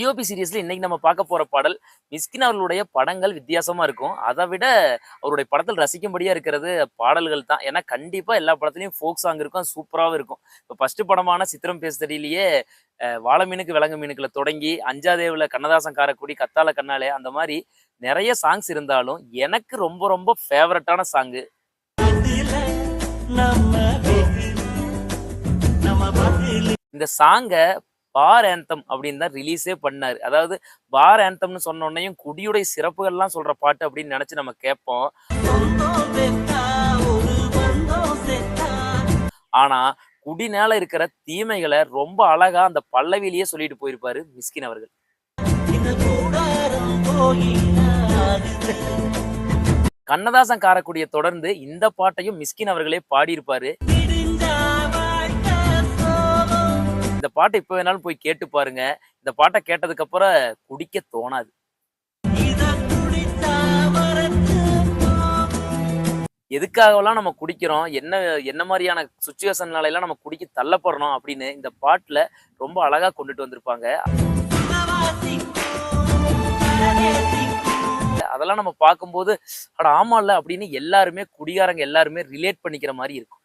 DOP சீரியஸ்ல இன்னைக்கு நம்ம பார்க்க போற பாடல் மிஸ்கின் அவர்களுடைய படங்கள் வித்தியாசமா இருக்கும். அதை விட அவருடைய படத்தில் ரசிக்கும்படியா இருக்கிறது பாடல்கள் தான். ஏன்னா கண்டிப்பா எல்லா படத்துலயும் ஃபோக் சாங் இருக்கும். சூப்பராகவும் இருக்கும். இப்போ ஃபர்ஸ்ட் படமான சித்திரம் பேசுதடியிலேயே வாழை மீனுக்கு விலங்கு மீனுக்குல தொடங்கி அஞ்சாதேவுல கண்ணதாசன் காரக்குடி கத்தால கண்ணாலே அந்த மாதிரி நிறைய சாங்ஸ் இருந்தாலும் எனக்கு ரொம்ப ரொம்ப ஃபேவரட்டான சாங்கு இந்த சாங்கை பார் ஆந்தம் அப்படின்னு தான் ரிலீஸே பண்ணார். அதாவது பார் ஆந்தம்னு சொன்ன உடனேயும் குடியுடைய சிறப்புகள்லாம் சொல்ற பாட்டு அப்படின்னு நினைச்சு நம்ம கேட்போம். ஆனா குடினால இருக்கிற தீமைகளை ரொம்ப அழகா அந்த பல்லவிலேயே சொல்லிட்டு போயிருப்பாரு மிஸ்கின் அவர்கள். கண்ணதாசன் காரக்குடிய தொடர்ந்து இந்த பாட்டையும் மிஸ்கின் அவர்களே பாடியிருப்பாரு. பாட்டை இப்போ வேணாலும் போய் கேட்டு பாருங்க. இந்த பாட்டை கேட்டதுக்கப்புறம் குடிக்க தோணாது. எதுக்காகலாம் நம்ம குடிக்கிறோம்? என்ன என்ன மாதிரியான சுச்சுவேஷன்னாலெல்லாம் நம்ம குடிக்க தள்ளப்படுறோம் அப்படின்னு இந்த பாட்டில் ரொம்ப அழகா கொண்டுட்டு வந்திருப்பாங்க. அதெல்லாம் நம்ம பார்க்கும்போது அட ஆமால்ல அப்படின்னு எல்லாருமே குடிகாரங்க எல்லாருமே ரிலேட் பண்ணிக்கிற மாதிரி இருக்கும்.